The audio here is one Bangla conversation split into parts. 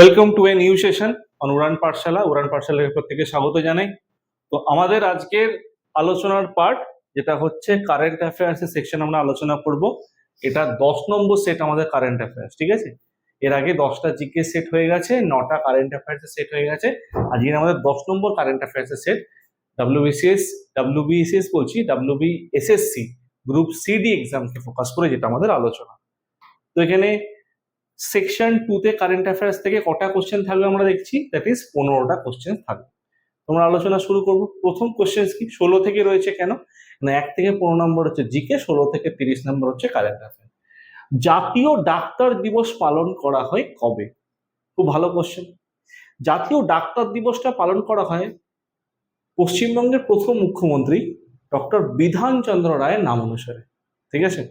Welcome to a new session on Uran Pathshala Uran পাঠশালার প্রত্যেকে স্বাগত জানাই। তো আমাদের আজকের আলোচনার পার্ট যেটা হচ্ছে কারেন্ট অ্যাফেয়ার্স সেকশন আমরা আলোচনা করব। এটা দশ নম্বর সেট আমাদের কারেন্ট অ্যাফেয়ার্স ঠিক আছে? এর আগে দশটা জিকে সেট হয়ে গেছে, নটা কারেন্ট অ্যাফেয়ার্স সেট হয়ে গেছে। আজকে আমাদের দশ নম্বর current affairs set WBCS WBSS বলছি ডাব্লিউবিএসএসসি গ্রুপ সিডি এক্সামকে ফোকাস করে যেটা আমাদের আলোচনা। তো এখানে সেকশন টুতে কারেন্ট অ্যাফেয়ার্স থেকে কটা কোশ্চেন থাকবে আমরা দেখছি? দ্যাট ইজ পনেরোটা কোশ্চেন থাকবে। তোমরা আলোচনা শুরু করব। প্রথম কোশ্চেন কি? ষোলো থেকে রয়েছে কেন? না, এক থেকে পনেরো নম্বর হচ্ছে জিকে ষোলো থেকে তিরিশ নম্বর হচ্ছে কারেন্ট অ্যাফেয়ার জাতীয় ডাক্তার দিবস পালন করা হয় কবে? খুব ভালো কোশ্চেন জাতীয় ডাক্তার দিবসটা পালন করা হয় পশ্চিমবঙ্গের প্রথম মুখ্যমন্ত্রী ডক্টর বিধানচন্দ্র রায়ের নাম অনুসারে। ঠিক আছে?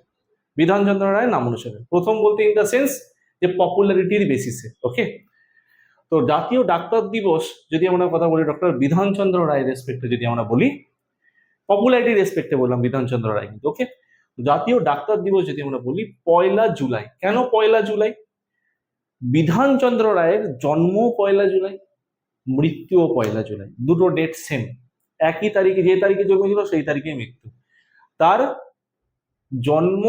বিধানচন্দ্র রায়ের নাম অনুসারে। প্রথম বলতে ইন দ্য সেন্স যে পপুলারিটির বেসিসে ওকে তো জাতীয় ডাক্তার দিবস যদি আমরা কথা বলি ডক্টর বিধানচন্দ্র রায় রেসপেক্টে যদি আমরা বলি পপুলারিটি রেসপেক্টে বললাম বিধানচন্দ্র রায় কিন্তু ওকে জাতীয় ডাক্তার দিবস যদি আমরা বলি, পয়লা জুলাই। কেন পয়লা জুলাই? বিধানচন্দ্র রায়ের জন্ম পয়লা জুলাই, মৃত্যুও পয়লা জুলাই। দুটো ডেট সেম একই তারিখে, যে তারিখে জন্মেছিল সেই তারিখে মৃত্যু। তার জন্ম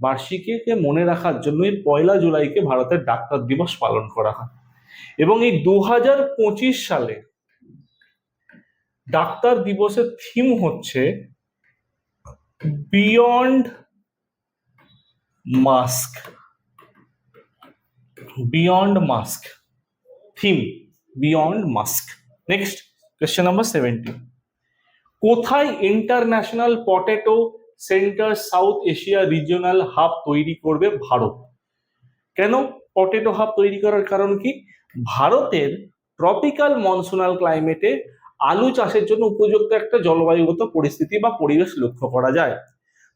বার্ষিকীকে মনে রাখার জন্যই পয়লা জুলাইকে ভারতের ডাক্তার দিবস পালন করা হয়। এবং এই দু হাজার পঁচিশ সালে ডাক্তার দিবসের থিম হচ্ছে beyond mask beyond mask theme beyond mask next question number seventy কোথায় international potato center South Asia regional hub তৈরি করবে ভারত। কেন পটেটো হাব তৈরি করার কারণ কি? ভারতের ট্রপিক্যাল মনসুনাল ক্লাইমেটে আলু চাষের জন্য উপযুক্ত একটা জলবায়ুগত পরিস্থিতি বা পরিবেশ লক্ষ্য করা যায়।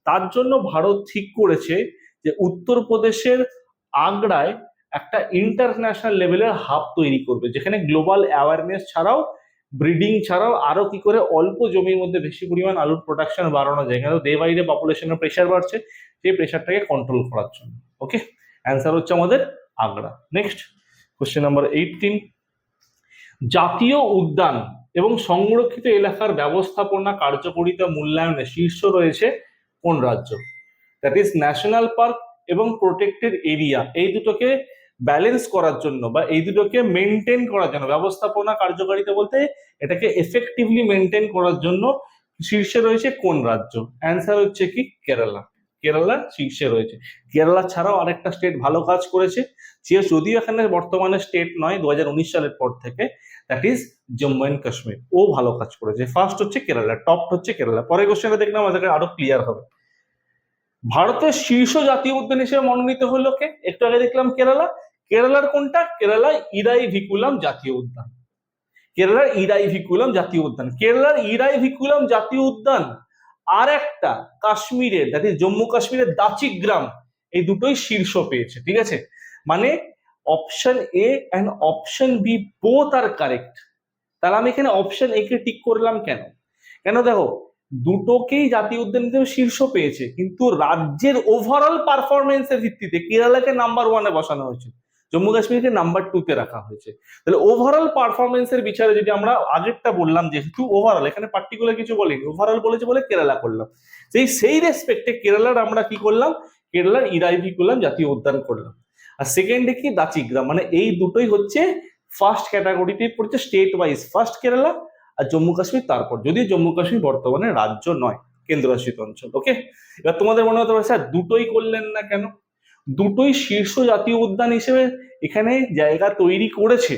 তার জন্য ভারত ঠিক করেছে যে উত্তরপ্রদেশের আগ্রায় একটা ইন্টারন্যাশনাল লেভেলের হাব তৈরি করবে, যেখানে গ্লোবাল অ্যাওয়ারনেস ছাড়াও ব্রিডিং ছাড়াও আরও কি করে অল্প জমির মধ্যে বেশি পরিমাণ আলুর প্রোডাকশন বাড়ানো যায়? কেন ডে বাই ডে পপুলেশনের প্রেশার বাড়ছে, সেই প্রেশারটাকে কন্ট্রোল করার জন্য। ওকে অ্যান্সার হচ্ছে আমাদের Agra. Next question number eighteen জাতীয় উদ্যান এবং সংরক্ষিত এলাকার ব্যবস্থাপনা কার্যকরিতা মূল্যায়নে শীর্ষ রয়েছে কোন রাজ্য? দ্যাট ইজ ন্যাশনাল পার্ক এবং প্রোটেক্টেড এরিয়া এই দুটোকে ব্যালেন্স করার জন্য বা এই দুটোকে মেনটেন করার জন্য, ব্যবস্থাপনা, কার্যকারিতা বলতে এটাকে এফেক্টিভলি মেনটেন করার জন্য শীর্ষে রয়েছে কোন রাজ্য? অ্যান্সার হচ্ছে কি? কেরালা। কেরালা শীর্ষে রয়েছে। কেরালা ছাড়াও আরেকটা স্টেট ভালো কাজ করেছে, যে যদিও এখানে বর্তমানে স্টেট নয় দু সালের পর থেকে that is Jammu and Kashmir. ও ভালো কাজ করেছে। ফার্স্ট হচ্ছে কেরালা টপ হচ্ছে কেরালা। পরের কোশ্চেনটা দেখলাম, আমাদেরকে আরও ক্লিয়ার হবে। ভারতের শীর্ষ জাতীয় উদ্যান হিসেবে মনোনীত হলো কে? একটু আগে দেখলাম কেরালা। কেরালার কোনটা? কেরালা ইরাই ভিকুলাম জাতীয় উদ্যান। কেরালার ইরাই ভিকুলাম জাতীয় উদ্যান। কেরালার ইরাই ভিকুলাম জাতীয় উদ্যান আর একটা কাশ্মীরের দ্যাট ইজ জম্মু কাশ্মীরের দাচিগ্রাম, এই দুটোই শীর্ষ পেয়েছে, ঠিক আছে? মানে option A and option B both R correct তাহলে আমি এখানে অপশন এ কে টিক করলাম কেন? কেন দেখো দুটোকেই জাতীয় উদ্যান হিসেবে শীর্ষ পেয়েছে। কিন্তু রাজ্যের ওভারঅল পারফরমেন্সের ভিত্তিতে কেরালাকে নাম্বার ওয়ানে বসানো হয়েছে। জম্মু কাশ্মীরকে নাম্বার টু তে রাখা হয়েছে। তাহলে ওভারঅল পারফরমেন্সের বিচারে যদি আমরা আগেরটা বললাম, যেহেতু ওভারঅল এখানে পার্টিকুলার কিছু বলিনি ওভারঅল বলেছে বলে কেরালা করলাম। সেই সেই রেসপেক্টে কেরালার আমরা কি করলাম? কেরালার ইরাইভি করলাম জাতীয় উদ্যান করলাম। আর সেকেন্ডে কি? দাচিগ্রাম। মানে এই দুটোই হচ্ছে ফার্স্ট ক্যাটাগরিতে পড়ছে স্টেট ওয়াইজ ফার্স্ট কেরালা আর জম্মু কাশ্মীর তারপর, যদিও জম্মু কাশ্মীর বর্তমানে রাজ্য নয়, কেন্দ্রশাসিত অঞ্চল ওকে এবার তোমাদের মনে হতে পারে, স্যার, দুটোই করলেন না কেন? দুটোই শীর্ষ জাতীয় উদ্যান হিসেবে এখানে জায়গা তৈরি করেছে,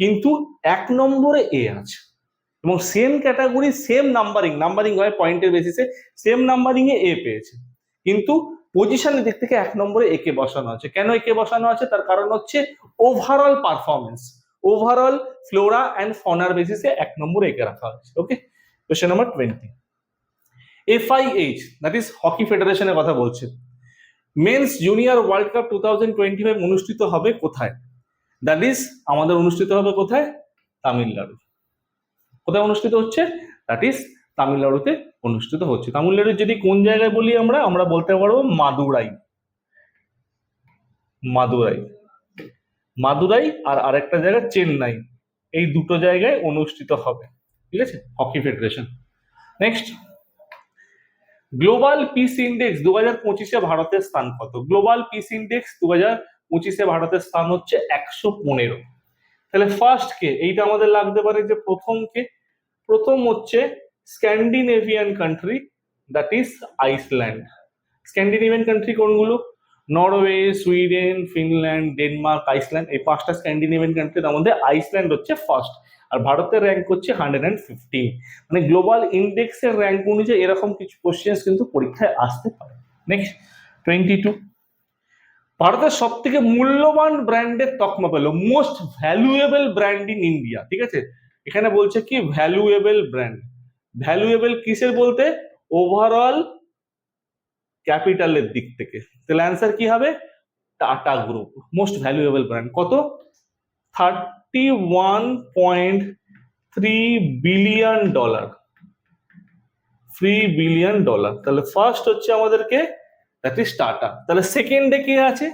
কিন্তু এক নম্বরে এ আছে, এবং same category same numbering numbering হয় পয়েন্টের বেসিসে সেম নাম্বারিং এ পেয়েছে, কিন্তু পজিশনের দিক থেকে এক নম্বরে একে বসানো আছে। কেন একে বসানো আছে? তার কারণ হচ্ছে overall performance overall flora and ফনার বেসিসে এক নম্বরে একে রাখা হয়েছে okay question number twenty FIH that is hockey ফেডারেশনের কথা বলছে। Men's junior world cup two thousand twenty five অনুষ্ঠিত হবে কোথায়? দ্যাট ইজ আমাদের অনুষ্ঠিত হবে কোথায়? তামিলনাড়ু। কোথায় অনুষ্ঠিত হচ্ছে? দ্যাট ইজ তামিলনাড়ুতে অনুষ্ঠিত হচ্ছে। তামিলনাড়ুর যদি কোন জায়গায় বলি আমরা আমরা বলতে পারব মাদুরাই। মাদুরাই। মাদুরাই আর আরেকটা জায়গা চেন্নাই। এই দুটো জায়গায় অনুষ্ঠিত হবে। ঠিক আছে? Hockey federation next global peace index দু হাজার পঁচিশে ভারতের স্থান কত? গ্লোবাল পিস ইন্ডেক্স দু হাজার পঁচিশে ভারতের স্থান হচ্ছে একশো পনেরো। তাহলে ফার্স্ট কে? এইটা আমাদের লাগতে পারে যে প্রথম কে? প্রথম হচ্ছে Scandinavian country that is Iceland Scandinavian country কোনগুলো? Norway Sweden Finland Denmark Iceland এই পাঁচটা স্ক্যান্ডিনেভিয়ান কান্ট্রির মধ্যে আইসল্যান্ড হচ্ছে ফার্স্ট আর ভারতের র্যাঙ্ক হচ্ছে হান্ড্রেড অ্যান্ড ফিফটিন মানে গ্লোবাল ইন্ডেক্সের র্যাঙ্ক অনুযায়ী এরকম কিছু কোশ্চেন্স কিন্তু পরীক্ষায় আসতে পারে। নেক্সট টোয়েন্টি টু ভারতের সব থেকে মূল্যবান ব্র্যান্ডের তকমা পেল most valuable brand in India ঠিক আছে? এখানে বলছে কি ভ্যালুয়েবল ব্র্যান্ড ভ্যালুয়েবল কিসের বলতে? ওভারঅল ক্যাপিটালের দিক থেকে। তাহলে অ্যান্সার কি হবে? Tata group most valuable brand কত? Thirty one point three billion dollar three billion dollar তাহলে ফার্স্ট হচ্ছে আমাদেরকে দ্যাট ইজ টাটা তাহলে সেকেন্ডে কে আছে?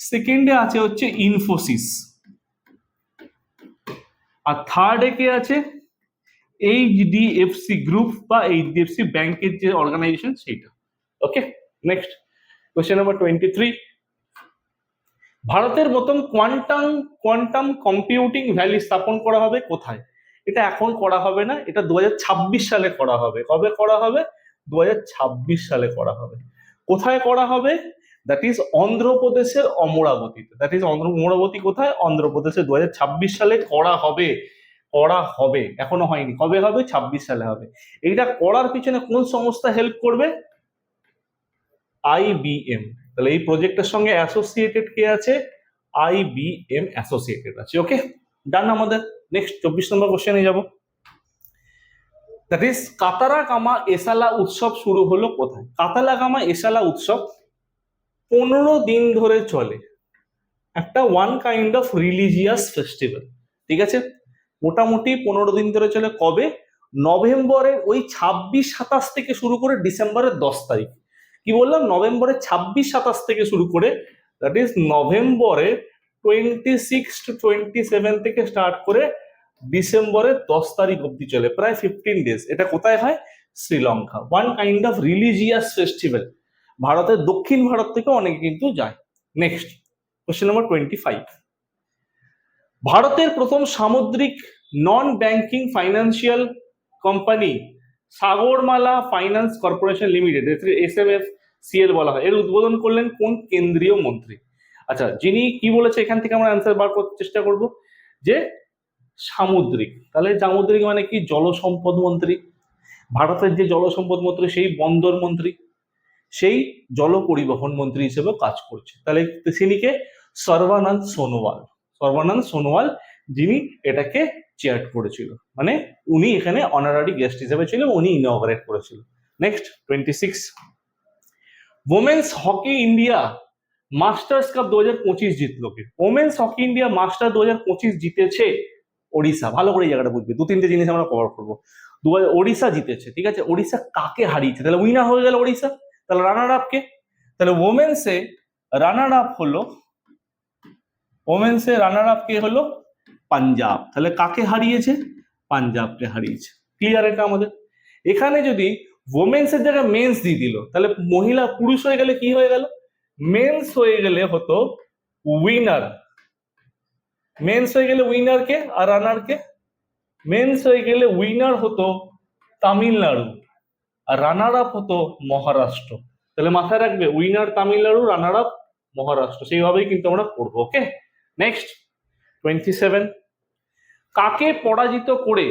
সেকেন্ডে আছে হচ্ছে ইনফোসিস আর থার্ডে কে আছে? এইচডিএফসি গ্রুপ বা এইচডিএফসি ব্যাংকের যে অর্গানাইজেশন সেইটা। Okay next question number twenty three ভারতের মতন কোয়ান্টাম কোয়ান্টাম কম্পিউটিং ভ্যালি স্থাপন করা হবে কোথায়? এটা এখন করা হবে না, এটা দু সালে করা হবে। কবে করা হবে? দু সালে করা হবে। কোথায় করা হবে? দ্যাট ইজ অন্ধ্রপ্রদেশের অমরাবতীতে। দ্যাট ইজ অন্ধ্র, অমরাবতী কোথায়? অন্ধ্রপ্রদেশে দু হাজার ছাব্বিশ সালে করা হবে। করা হবে। এখনও হয়নি। কবে হবে? ছাব্বিশ সালে হবে। এইটা করার পিছনে কোন সংস্থা হেল্প করবে? আইবিএম তাহলে এই প্রজেক্টের সঙ্গে অ্যাসোসিয়েটেড কে আছে? আইবিএম অ্যাসোসিয়েটেড আছে ওকে ডান আমাদের। নেক্সট চব্বিশ নম্বর কোশ্চেনে যাব। দ্যাট ইজ কাতারা কামা এসালা উৎসব শুরু হলো কোথায়? কাতালা কামা এসালা উৎসব পনেরো দিন ধরে চলে। একটা one kind of religious festival ঠিক আছে? মোটামুটি পনেরো দিন ধরে চলে। কবে? নভেম্বরের ওই ছাব্বিশ সাতাশ থেকে শুরু করে ডিসেম্বরের দশ তারিখ। কি বললাম? নভেম্বরের ছাব্বিশ সাতাশ থেকে শুরু করে দ্যাট ইজ নভেম্বরের twenty six to twenty seven থেকে স্টার্ট করে ডিসেম্বরের দশ তারিখ অব্দি চলে, প্রায় ফিফটিন ডেজ এটা কোথায় হয়? Sri Lanka. One kind of religious festival ভারতের দক্ষিণ ভারত থেকে অনেকে কিন্তু যায়। Next question number twenty five ভারতের প্রথম সামুদ্রিক non banking financial company Sagarmala finance corporation limited S M F CL বলা হয়, এর উদ্বোধন করলেন কোন কেন্দ্রীয় মন্ত্রী? আচ্ছা যিনি কি বলেছে এখান থেকে আমরা অ্যান্সার বার করতে চেষ্টা করব, যে সামুদ্রিক। তাহলে সামুদ্রিক মানে কি? জলসম্পদ মন্ত্রী। ভারতের যে জলসম্পদ মন্ত্রী, সেই বন্দর মন্ত্রী। সেই জল পরিবহন মন্ত্রী হিসেবে কাজ করছে। তাহলে তিনিকে সর্বানন্দ সোনোয়াল। সর্বানন্দ সোনোয়াল যিনি এটাকে চেয়ার করেছিল। মানে উনি এখানে অনারারি গেস্ট হিসেবে ছিল, উনি ইনঅপারেট করেছিল। Next twenty six women's hockey India masters cup দু হাজার পঁচিশ জিতলো কে? ওমেন্স হকি ইন্ডিয়া মাস্টার দু হাজার পঁচিশ জিতেছে ওড়িশা। ভালো করে এই জায়গাটা বুঝবে। দু, তিনটে জিনিস আমরা কভার করব। দু হাজার ওড়িশা জিতেছে, ঠিক আছে? ওড়িশা কাকে হারিয়েছে? তাহলে উইনার হয়ে গেল ওড়িশা। তাহলে রানার আপ কে? তাহলে ওমেন্সে রানার আপ হলো ওমেন্সে রানার আপ কে হলো? পাঞ্জাব। তাহলে কাকে হারিয়েছে? পাঞ্জাবকে হারিয়েছে। ক্লিয়ার এটা আমাদের? এখানে যদি ওমেন্সের জায়গায় মেন্স দিয়ে দিল, তাহলে মহিলা পুরুষ হয়ে গেলে কি হয়ে গেল? মেন্স হয়ে গেলে হতো উইনার মেন্স হয়ে গেলে উইনার কে আর রানার কে? মেন্স হয়ে গেলে উইনার হতো তামিলনাড়ু আর রানার আপ হতো মহারাষ্ট্র। তাহলে মাথায় রাখবে winner Tamil Nadu runner up Maharashtra. সেইভাবেই কিন্তু আমরা পড়ব ওকে নেক্সট টোয়েন্টি সেভেন কাকে পরাজিত করে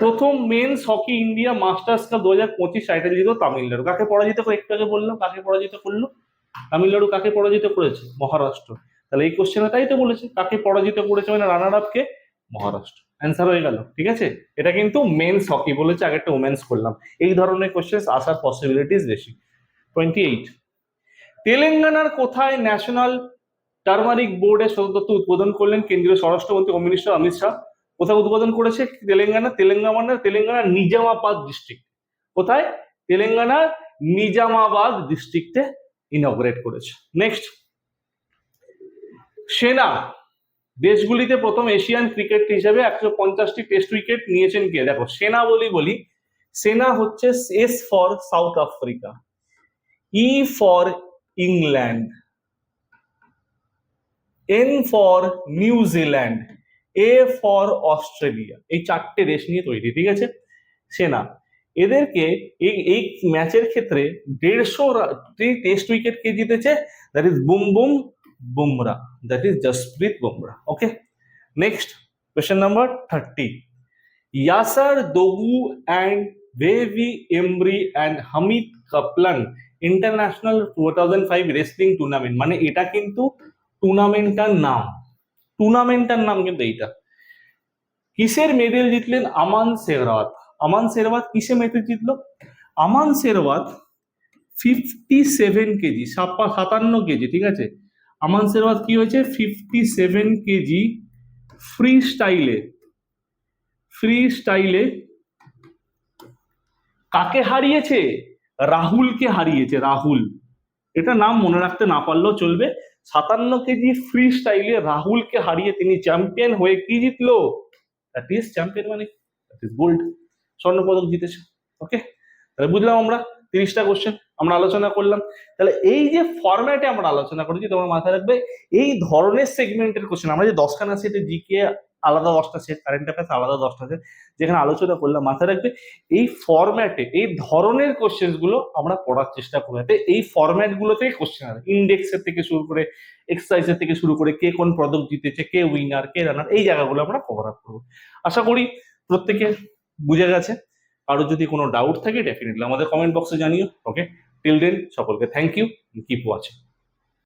প্রথম men's hockey India masters cup দু হাজার পঁচিশ টাইটেল জিত তামিলনাড়ু? কাকে পরাজিত করে? একটু আগে বললাম, কাকে পরাজিত করল? তামিলনাড়ু কাকে পরাজিত করেছে? মহারাষ্ট্র। তাহলে এই কোশ্চেনে তাই তো বলেছে, কাকে পরাজিত করেছে মানে রানার আপকে মহারাষ্ট্র। অ্যান্সার হয়ে গেল, ঠিক আছে? এটা কিন্তু মেন্স হকি বলেছে আগে একটা ওমেন্স করলাম। এই ধরনের কোশ্চেন আসার পসিবিলিটিস বেশি। টোয়েন্টি এইট তেলেঙ্গানার কোথায় ন্যাশনাল টার্মারিক বোর্ডের সদস্যত্ব উদ্বোধন করলেন কেন্দ্রীয় স্বরাষ্ট্রমন্ত্রী হোম মিনিস্টার অমিত শাহ। কোথায় উদ্বোধন করেছে? তেলেঙ্গানা তেলেঙ্গানা তেলেঙ্গানা, নিজামাবাদ ডিস্ট্রিক্ট কোথায়? তেলেঙ্গানার নিজামাবাদ ডিস্ট্রিক্টে ইনগ্রেট করেছে। নেক্সট সেনা। দেশগুলিতে প্রথম এশিয়ান ক্রিকেট হিসেবে একশো পঞ্চাশটি টেস্ট উইকেট নিয়েছেন কে? দেখো সেনা বলি। বলি সেনা হচ্ছে S for South Africa E for England N for New Zealand A for Australia এই চারটে দেশ নিয়ে তৈরি, ঠিক আছে? সেনা এদেরকে এই এই ম্যাচের ক্ষেত্রে দেড়শো টেস্ট উইকেট কে জিতেছে? That is boom boom Bumrah that is Jasprit Bumrah okay next question number thirty Yasar Dogu and Vehbi Emre and Hamit Kaplan International two thousand five wrestling tournament মানে এটা কিন্তু টুর্নামেন্টটার নাম। টুর্নামেন্টটার নাম কিন্তু এইটা। কিসের মেডেল জিতলেন আমান শেরওয়াত আমান শেরওয়াত কিসে মেডেল জিতলো? Aman Sehrawat fifty seven KG সাতান্ন কেজি, ঠিক আছে? আমান শেরওয়াত কি হয়েছে? ফিফটি সেভেন কেজি ফ্রি স্টাইলে ফ্রি স্টাইলে কাকে হারিয়েছে? রাহুলকে হারিয়েছে, রাহুল। এটা নাম মনে রাখতে না পারলেও চলবে। সাতান্ন কেজি ফ্রি স্টাইলে রাহুলকে হারিয়ে তিনি চ্যাম্পিয়ন হয়ে কি জিতলো? দ্যাট চ্যাম্পিয়ন মানে দ্যাট ইজ গোল্ড স্বর্ণপদক জিতেছে। ওকে তাহলে বুঝলাম আমরা তিরিশটা কোশ্চেন আমরা আলোচনা করলাম। তাহলে এই যে ফরম্যাটে আমরা আলোচনা করেছি, তোমার মাথায় রাখবে, এই ধরনের সেগমেন্টের কোশ্চেন আমরা যে দশখানা সেটে জিকে আলাদা দশটা সেট কারেন্ট অ্যাফেয়ার্স আলাদা দশটা সেট যেখানে আলোচনা করলাম। মাথায় রাখবে, এই ফরম্যাটে এই ধরনের কোশ্চেনগুলো আমরা পড়ার চেষ্টা করব। যাতে এই ফরম্যাট গুলোতেই কোশ্চেন আসে। ইন্ডেক্সের থেকে শুরু করে এক্সারসাইজের থেকে শুরু করে, কে কোন পদক জিতেছে, কে উইনার কে রানার এই জায়গাগুলো আমরা কভার আপ করব। আশা করি প্রত্যেকে বুঝে গেছে। কারও যদি কোনো ডাউট থাকে ডেফিনেটলি আমাদের কমেন্ট বক্সে জানিও। ওকে টিল দেন সকলকে থ্যাংক ইউ কিপ ওয়াচিং